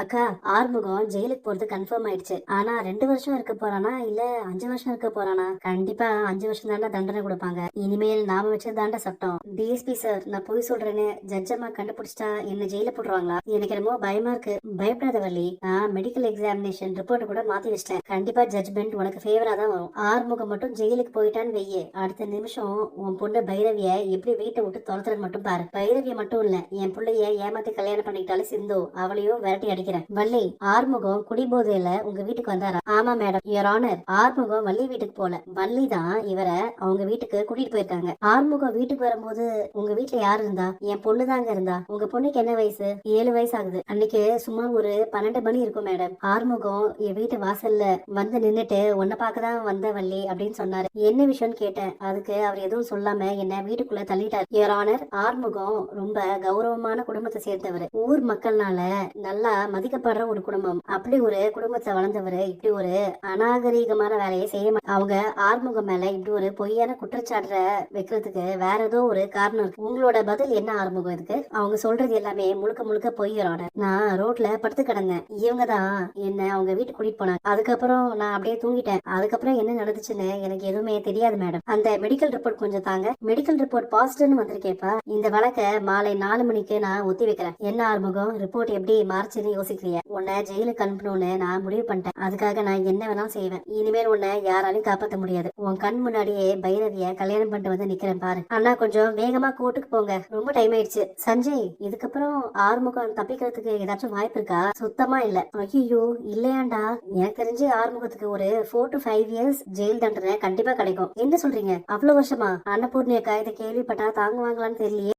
அக்கா ஆறுமுகம் ஜெயிலுக்கு போறது கன்ஃபார்ம் ஆயிடுச்சு. ஆனா ரெண்டு வருஷம் இருக்க போறானா? இல்ல அஞ்சு வருஷம் இருக்க போறானா? கண்டிப்பா அஞ்சு வருஷம் தாண்டா தண்டனை கொடுப்பாங்க. இனிமேல் நாம வச்சதாண்டா சட்டம். டிஎஸ்பி சார் நான் பொய் சொல்றேன்னு ஜட்ஜம்மா கண்டுபிடிச்சிட்டா என்ன ஜெயில போடுறாங்களா எனக்கு என்னமோ பயமா இருக்கு. பயப்படாத வள்ளி. நான் மெடிக்கல் எக்ஸாமினேஷன் ரிப்போர்ட் கூட மாத்தி வச்சிட்டேன். கண்டிப்பா ஜட்ஜ்மெண்ட் உனக்கு ஃபேவரா தான் வரும். ஆறுமுகம் மட்டும் ஜெயிலுக்கு போயிட்டான்னு வெய்ய அடுத்த நிமிஷம் உன் பொண்ணு பைரவிய எப்படி வீட்டை விட்டு துரத்துறது மட்டும் பாரு. பைரவிய மட்டும் இல்ல என் பிள்ளைய ஏமாத்தி கல்யாணம் பண்ணிக்கிட்டாலும் சிந்து அவளையும் விரட்டி நினைக்கிறேன். வள்ளி ஆறுமுகம் குடிபோதையில உங்க வீட்டுக்கு வந்தாரா? ஆமா madam your honour Arumugam Valli வீட்டுக்கு போல. வள்ளி தான் இவரை அவங்க வீட்டுக்கு கூட்டிட்டு போயிருக்காங்க. ஆறுமுகம் வீட்டுக்கு வரும்போது உங்க வீட்டுல யாரு இருந்தா? என் பொண்ணு தாங்க இருந்தா. உங்க பொண்ணுக்கு என்ன வயசு? ஏழு வயசு ஆகுது. அன்னைக்கு சும்மா ஒரு பன்னெண்டு மணி இருக்கும் மேடம் ஆறுமுகம் என் வீட்டு வாசல்ல வந்து நின்னுட்டு உன்னை பார்க்கதான் வந்த வள்ளி அப்படின்னு சொன்னாரு. என்ன விஷயம்னு கேட்டேன். அதுக்கு அவர் எதுவும் சொல்லாம என்ன வீட்டுக்குள்ள தள்ளிட்டார். யுவர் ஆனர் ஆறுமுகம் ரொம்ப கௌரவமான குடும்பத்தை சேர்ந்தவர். ஊர் மக்கள்னால நல்லா மதிக்கப்படுற ஒரு குடும்பம். அப்படி ஒரு குடும்பத்தை வளர்ந்தவர் இப்படி ஒரு அநாகரீகமான வேலையை செய்ய அவங்க ஆறுமுகம் மேல இப்படி ஒரு பொய்யான குற்றச்சாட்டை வைக்கிறதுக்கு வேற ஏதோ ஒரு காரணம் இருக்கு. உங்களோட பதில் என்ன ஆறுமுகம் இருக்கு அவங்க சொல்றது எல்லாமே முழுக்க முழுக்க பொய்யறான நான் ரோட்ல படுத்து கிடந்தேன். இவங்க தான் என்ன அவங்க வீட்டுக்கு கூட்டிட்டு போனாங்க. அதுக்கப்புறம் நான் அப்படியே தூங்கிட்டேன். அதுக்கப்புறம் என்ன நடந்துச்சுன்னு எனக்கு எதுவுமே தெரியாது மேடம் அந்த மெடிக்கல் ரிப்போர்ட் கொஞ்சம் தாங்க. மெடிக்கல் ரிப்போர்ட் பாசிட்டிவ்னு வந்திருக்கேப்பா இந்த வழக்க மாலை நாலு மணிக்கு நான் ஒத்தி வைக்கிறேன். என்ன ஆறுமுகம்? ரிப்போர்ட் எப்படி மாறுச்சுன்னு யோசிக்கலையே. உன்னை ஜெயிலுக்கு அனுப்பணும்னு நான் முடிவு பண்ணிட்டேன். அதுக்காக நான் என்ன வேணாலும் செய்வேன். இனிமேல் உன்னை யாராலையும் காப்பாத்த முடியாது. உன் கண் முன்னாடியே பைரவிய கல்யாணம் பண்ணிட்டு வந்து நிக்கிறேன் பாரு. அண்ணா கொஞ்சம் வேகமா கூட்டுக்கு போங்க. ரொம்ப டைம் ஆயிடுச்சு. சஞ்சய் இதுக்கப்புறம் ஆறுமுகம் தப்பிக்கிறதுக்கு ஏதாச்சும் வாய்ப்பு இருக்கா? சுத்தமா இல்ல. ஐயோ இல்லையாண்டா? எனக்கு தெரிஞ்சு ஆறுமுகத்துக்கு ஒரு four to five years jail தண்டனை கண்டிப்பா கிடைக்கும். என்ன சொல்றீங்க? அவ்வளவு வருஷமா? அன்னபூர்ணியக்கா இதை கேள்விப்பட்டா தாங்குவாங்களான்னு தெரியலையே.